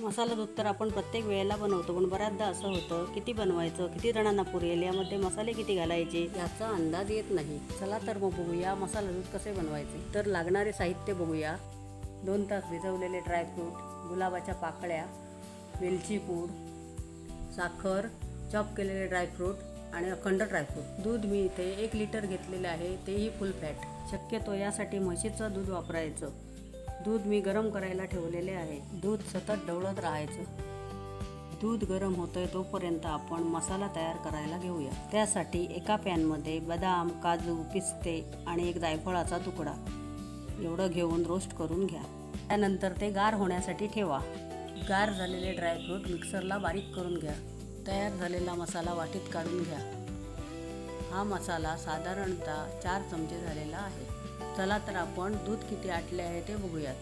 मसाला दूध तर आपण प्रत्येक वेळेला बनवतो पण बऱ्याचदा असं होतं किती बनवायचं किती जणांना पुरेल यामध्ये मसाले किती घालायचे याचा अंदाज येत नाही. चला तर मग बघूया मसाला दूध कसे बनवायचे. तर लागणारे साहित्य बघूया. दोन तास भिजवलेले ड्रायफ्रूट गुलाबाच्या पाकळ्या वेलची पूड साखर चॉप केलेले ड्रायफ्रूट आणि अखंड ड्रायफ्रूट दूध मी इथे एक लिटर घेतलेले आहे तेही फुल फॅट शक्यतो यासाठी म्हशीचं दूध वापरायचं. दूध मी गरम करायला ठेवलेले आहे. दूध सतत ढवळत राहायचं. दूध गरम होतंय तोपर्यंत आपण मसाला तयार करायला घेऊया. त्यासाठी एका पॅनमध्ये बदाम काजू पिस्ते आणि एक जायफळाचा तुकडा. एवढं घेऊन रोस्ट करून घ्या. त्यानंतर ते गार होण्यासाठी ठेवा. गार झालेले ड्रायफ्रूट मिक्सरला बारीक करून घ्या. तयार झालेला मसाला वाटीत काढून घ्या. हा मसाला साधारणतः चार चमचे झालेला आहे. चला तर आपण दूध किती आटले आहे ते बघूयात.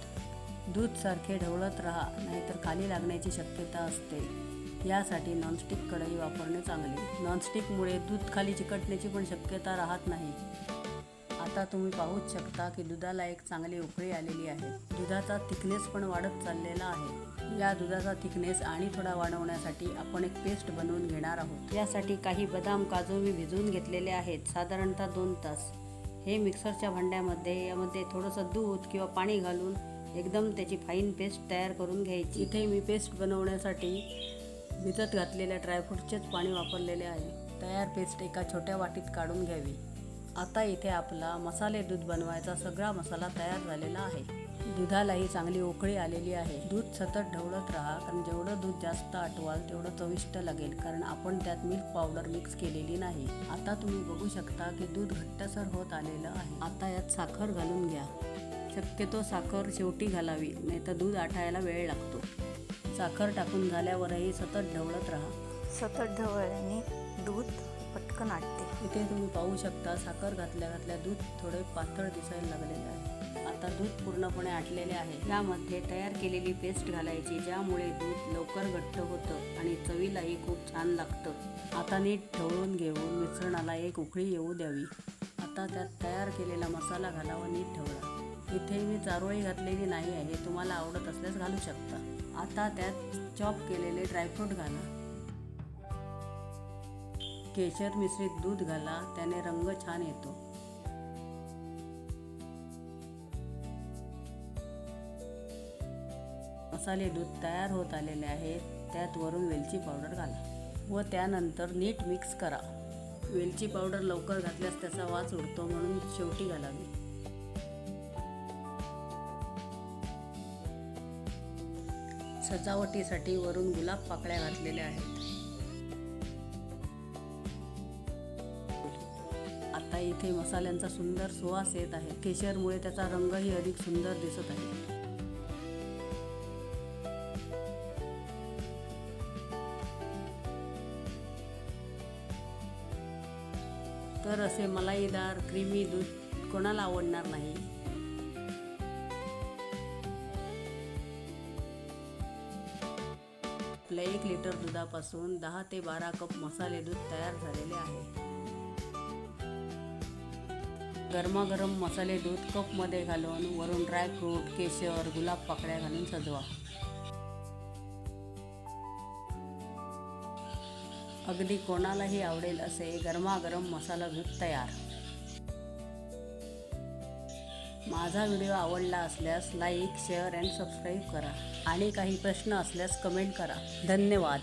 दूध सारखे ढवळत राहा नाहीतर खाली लागण्याची शक्यता असते. यासाठी नॉनस्टिक कढई वापरणे चांगले. नॉनस्टिकमुळे दूध खाली चिकटण्याची पण शक्यता राहत नाही. आता तुम्ही पाहूच शकता की दुधाला एक चांगली उकळी आलेली आहे. दुधाचा थिकनेस पण वाढत चाललेला आहे. या दुधाचा थिकनेस आणि थोडा वाढवण्यासाठी आपण एक पेस्ट बनवून घेणार आहोत. यासाठी काही बदाम काजू मी भिजवून घेतलेले आहेत. साधारणतः दोन तास. हे मिक्सरच्या भांड्यामध्ये यामध्ये थोडंसं दूध किंवा पाणी घालून एकदम त्याची फाईन पेस्ट तयार करून घ्यायची. इथे मी पेस्ट बनवण्यासाठी भिजत घातलेल्या ड्रायफ्रूटचेच पाणी वापरलेले आहे. तयार पेस्ट एका छोट्या वाटीत काढून घ्यावी. आता इथे आपला मसाले दूध बनवायचा सगळा मसाला तयार झालेला आहे. दुधालाही चांगली उकळी आलेली आहे. दूध सतत ढवळत राहा कारण जेवढं दूध जास्त आटवाल तेवढं चविष्ट लागेल कारण आपण त्यात मिल्क पावडर मिक्स केलेली नाही. आता तुम्ही बघू शकता की दूध घट्टसर होत आलेलं आहे. आता यात साखर घालून घ्या. शक्यतो साखर शेवटी घालावी नाहीतर दूध आठायला वेळ लागतो. साखर टाकून झाल्यावरही सतत ढवळत राहा. सतत ढवळल्याने दूध पटकन आटते. इथे तुम्ही पाहू शकता साखर घातल्या घातल्या दूध थोडे पातळ दिसायला लागलेले आहे. आता दूध पूर्णपणे आटलेले आहे. यामध्ये तयार केलेली पेस्ट घालायची ज्यामुळे दूध लवकर घट्ट होतं आणि चवीलाही खूप छान लागतं. आता नीट ढवळून घेऊन मिश्रणाला एक उकळी येऊ द्यावी. आता त्यात तयार केलेला मसाला घालावा नीट ठेवला. इथे मी चारोळी घातलेली नाही आहे तुम्हाला आवडत असल्यास घालू शकता. आता त्यात चॉप केलेले ड्रायफ्रूट घाला. केशर मिश्रित दूध घाला त्याने रंग छान येतो. मसाले दूध तयार होत आलेले आहे त्यात वरून वेलची पावडर घाला. व त्यानंतर नीट मिक्स करा. वेलची पावडर लवकर घातल्यास त्याचा वास उडतो म्हणून शेवटी घालावी. सजावटीसाठी वरून गुलाब पाकळ्या घातलेल्या आहेत. आता इथे मसाल्यांचा सुंदर सुवास येत आहे. केशरमुळे त्याचा रंगही अधिक सुंदर दिसत आहे. तर असे मलाईदार क्रीमी दूध कोणाला आवडणार नाही? आपल्या एक लिटर दुधापासून दहा ते बारा कप मसाले दूध तयार झालेले आहे. गरमागरम मसाले दूध कपमध्ये घालून वरून ड्रायफ्रूट केशर गुलाब पाकळ्या घालून सजवा. अगदी कोणालाही आवडेल असे गरमागरम मसाला दूध तयार. माझा व्हिडिओ आवडला असल्यास लाईक शेअर अँड सबस्क्राईब करा. आणि काही प्रश्न असल्यास कमेंट करा. धन्यवाद.